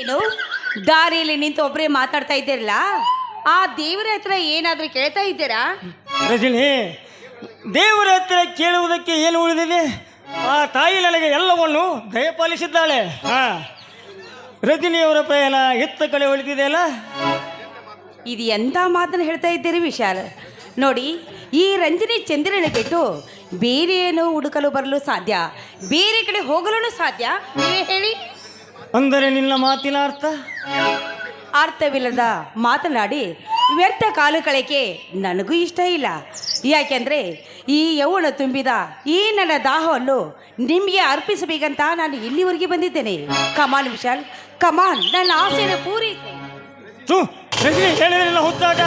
ಏನು? ದಾರಿಯಲ್ಲಿ ನಿಂತು ಒಬ್ಬರೇ ಮಾತಾಡ್ತಾ ಇದ್ದೀರಲ್ಲ? ಆ ದೇವರ ಹತ್ರ ಏನಾದರೂ ಕೇಳ್ತಾ ಇದ್ದೀರಾ? ರಜನಿ ದೇವರ ಹತ್ರ ಕೇಳುವುದಕ್ಕೆ ಏನು ಉಳಿದಿದೆ? ಆ ತಾಯಿ ನನಗೆ ಎಲ್ಲವನ್ನು ದಯಪಾಲಿಸಿದ್ದಾಳೆ. ಹಾ. ರಜನಿಯವರ ಪ್ರಯಾಣ ಎತ್ತ ಕಡೆ ಉಳಿದಿದೆಯಲ್ಲ ಇದು ಎಂಥ ಮಾತನ್ನು ಹೇಳ್ತಾ ಇದ್ದೀರಿ ವಿಶಾಲ್? ನೋಡಿ ಈ ರಂಜನಿ ಚಂದ್ರನ ಬಿಟ್ಟು ಬೇರೆ ಏನು ಹುಡುಕಲು ಬರಲು ಸಾಧ್ಯ? ಬೇರೆ ಕಡೆ ಹೋಗಲು ಸಾಧ್ಯ? ನೀವೇ ಹೇಳಿ. ಅಂದರೆ ನಿನ್ನ ಮಾತಿನ ಅರ್ಥ? ಅರ್ಥವಿಲ್ಲದ ಮಾತನಾಡಿ ವ್ಯರ್ಥ ಕಾಲು ಕಳೆಕೆ ನನಗೂ ಇಷ್ಟ ಇಲ್ಲ. ಯಾಕೆಂದರೆ ಈ ಯೌವನ ತುಂಬಿದ ಈ ನನ್ನ ದಾಹವನ್ನು ನಿಮಗೆ ಅರ್ಪಿಸಬೇಕಂತ ನಾನು ಇಲ್ಲಿವರೆಗೆ ಬಂದಿದ್ದೇನೆ. ಕಮಾನ್ ವಿಶಾಲ್ ಕಮಾನ್ ನನ್ನ ಆಸೆಯನ್ನು ಪೂರಿ ರಜನಿ ಹೇಳಿದ್ರಿಲ್ಲ ಹುತ್ತಾಟ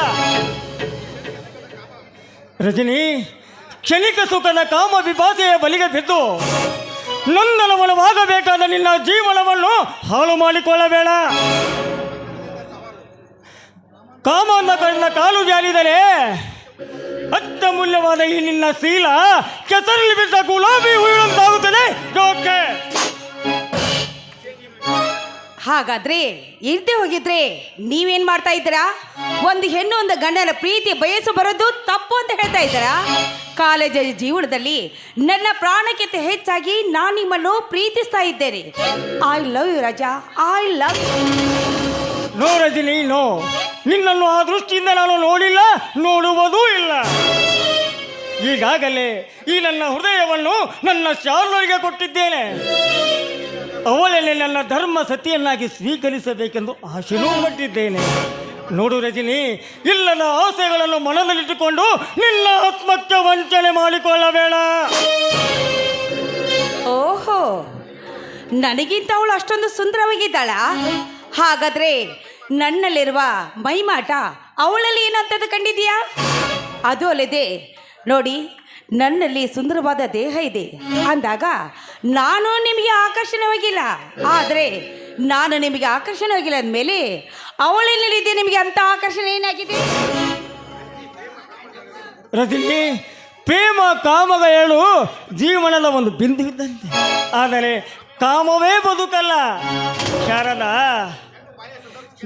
ರಜನಿ ಕ್ಷಣಿಕ ಸುಖದ ಕಾಮ ವಿಭಾಸೆಯ ಬಲಿಗೆ ಬಿದ್ದು ನಂದನವನವಾಗಬೇಕಾದ ನಿನ್ನ ಜೀವನವನ್ನು ಹಾಳು ಮಾಡಿಕೊಳ್ಳಬೇಡ. ಕಾಮ ಅಂದ ಕಣ್ಣ ಕಾಲು ಜಾರಿದರೆ ಅತ್ಯಮೂಲ್ಯವಾದ ಈ ನಿನ್ನ ಶೀಲ ಕೆಸರಲ್ಲಿ ಬಿದ್ದ ಗುಲಾಬಿ ಹೂವಿನಂತಾಗುತ್ತದೆ. ಜೋಕೆ. ಹಾಗಾದ್ರೆ ಇರ್ದೇ ಹೋಗಿದ್ರೆ ನೀವೇನ್ ಮಾಡ್ತಾ ಇದ್ದೀರಾ? ಒಂದು ಹೆಣ್ಣು ಒಂದು ಗಂಡನ ಪ್ರೀತಿ ಬಯಸು ಬರೋದು ತಪ್ಪು ಅಂತ ಹೇಳ್ತಾ ಇದ್ದೀರಾ? ಕಾಲೇಜ್ ಜೀವನದಲ್ಲಿ ನನ್ನ ಪ್ರಾಣಕ್ಕಿಂತ ಹೆಚ್ಚಾಗಿ ನಾನು ನಿಮ್ಮನ್ನು ಪ್ರೀತಿಸ್ತಾ ಇದ್ದೇನೆ. I love you Raja I love no Rajani, no. ನಿನ್ನನ್ನು ಆ ದೃಷ್ಟಿಯಿಂದ ನಾನು ನೋಡಿಲ್ಲ, ನೋಡುವುದೂ ಇಲ್ಲ. ಈಗಾಗಲೇ ಈ ನನ್ನ ಹೃದಯವನ್ನು ನನ್ನ ಶಾರ್ಲರಿಗೆ ಕೊಟ್ಟಿದ್ದೇನೆ. ಅವಳಲ್ಲಿ ನನ್ನ ಧರ್ಮ ಸತಿಯನ್ನಾಗಿ ಸ್ವೀಕರಿಸಬೇಕೆಂದು ಆಶೆನೂ ಪಟ್ಟಿದ್ದೇನೆ. ನೋಡು ರಜಿನಿ ಇಲ್ಲದ ಆಸೆಗಳನ್ನು ಮನದಲ್ಲಿಟ್ಟುಕೊಂಡು ನಿನ್ನ ಆತ್ಮಕ್ಕೆ ವಂಚನೆ ಮಾಡಿಕೊಳ್ಳಬೇಡ. ಓಹೋ ನನಗಿಂತ ಅವಳು ಅಷ್ಟೊಂದು ಸುಂದರವಾಗಿದ್ದಾಳ? ಹಾಗಾದ್ರೆ ನನ್ನಲ್ಲಿರುವ ಮೈಮಾಟ ಅವಳಲ್ಲಿ ಏನಂತದ್ದು ಕಂಡಿದ್ಯಾ ಅದು ಅಲ್ಲದೆ, ನೋಡಿ, ನನ್ನಲ್ಲಿ ಸುಂದರವಾದ ದೇಹ ಇದೆ. ಅಂದಾಗ ನಾನು ನಿಮಗೆ ಆಕರ್ಷಣವಾಗಿಲ್ಲ ಆದರೆ ನಾನು ನಿಮಗೆ ಆಕರ್ಷಣವಾಗಿಲ್ಲ ಅಂದಮೇಲೆ ಅವಳಲ್ಲಿದೆ ನಿಮಗೆ ಅಂತ ಆಕರ್ಷಣೆ ಏನಾಗಿದೆ? ರಜನಿ, ಪ್ರೇಮ ಕಾಮಗಳು ಜೀವನದ ಒಂದು ಬಿಂದು ಇದ್ದಂತೆ ಆದರೆ ಕಾಮವೇ ಬದುಕಲ್ಲ. ಶಾರದ,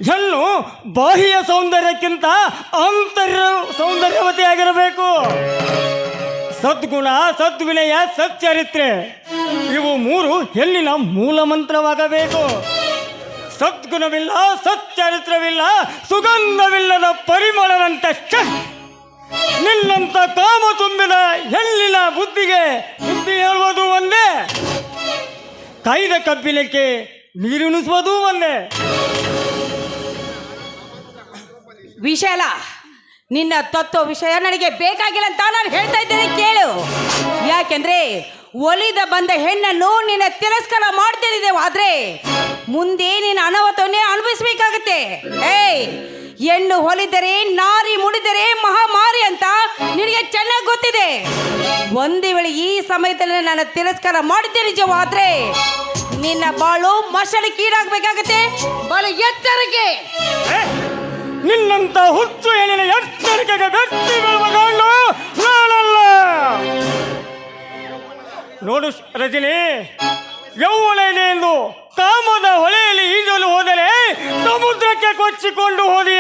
ಹೆಣ್ಣು ಬಾಹ್ಯ ಸೌಂದರ್ಯಕ್ಕಿಂತ ಅಂತರ್ಯ ಸೌಂದರ್ಯವತಿಯಾಗಿರಬೇಕು ಸದ್ಗುಣ, ಸದ್ವಿನಯ, ಸಚ್ಚರಿತ್ರೆ, ಇವು ಮೂರು ಹೆಣ್ಣಿನ ಮೂಲ ಮಂತ್ರವಾಗಬೇಕು. ಸದ್ಗುಣವಿಲ್ಲ, ಸಚ್ಚರಿತ್ರವಿಲ್ಲ, ಸುಗಂಧವಿಲ್ಲದ ಪರಿಮಳದಂತ ಛ! ನಿನ್ನಂತ ಕಾಮ ತುಂಬಿದ ಹೆಣ್ಣಿನ ಬುದ್ಧಿಗೆ ಬುದ್ಧಿ ಹೇಳುವುದು ಒಂದೇ. ಕೈದ ಕಬ್ಬಿನಕ್ಕೆ ನೀರುಣಿಸುವುದೂ ಒಂದೇ. ವಿಶಾಲ, ನಿನ್ನ ತತ್ವ ವಿಷಯ ನನಗೆ ಬೇಕಾಗಿಲ್ಲ ಅಂತ ನಾನು ಹೇಳ್ತಾ ಇದ್ದೇನೆ, ಕೇಳು. ಯಾಕೆಂದ್ರೆ ಒಲಿದ ಬಂದ ಹೆಣ್ಣನ್ನು ನಿನ್ನ ತಿರಸ್ಕಾರ ಮಾಡ್ತಿದ್ದೆ ಆದ್ರೆ ಮುಂದೆ ನೀನು ಅನಾಹುತವನ್ನೇ ಅನುಭವಿಸ್ಬೇಕಾಗತ್ತೆ. ಏಯ್, ಹೆಣ್ಣು ಹೊಲಿದರೆ, ನಾರಿ ಮುಡಿದರೆ ಮಹಾಮಾರಿ ಅಂತ ನಿನಗೆ ಚೆನ್ನಾಗಿ ಗೊತ್ತಿದೆ. ಒಂದೇ ವೇಳೆ ಈ ಸಮಯದಲ್ಲಿ ನನ್ನ ತಿರಸ್ಕಾರ ಮಾಡಿದ್ದೆ ನಿಜವಾದ್ರೆ ನಿನ್ನ ಬಾಳು ಮಶಳಕ್ಕೀಡಾಗಬೇಕಾಗತ್ತೆ ಬಾಳು ಎಚ್ಚರಿಕೆ ನಿನ್ನಂತ ಹುಚ್ಚು ಹೆಣ್ಣಿನ ಎಚ್ಚರಿಕೆಗೆ ವ್ಯಕ್ತಿ ನೋಡು ರಜನಿ ಎಂದು ಕಾಮದ ಹೊಳೆಯಲ್ಲಿ ಈಜಲು ಹೋದರೆ ಸಮುದ್ರಕ್ಕೆ ಕೊಚ್ಚಿಕೊಂಡು ಬರ್ತೀನಿ.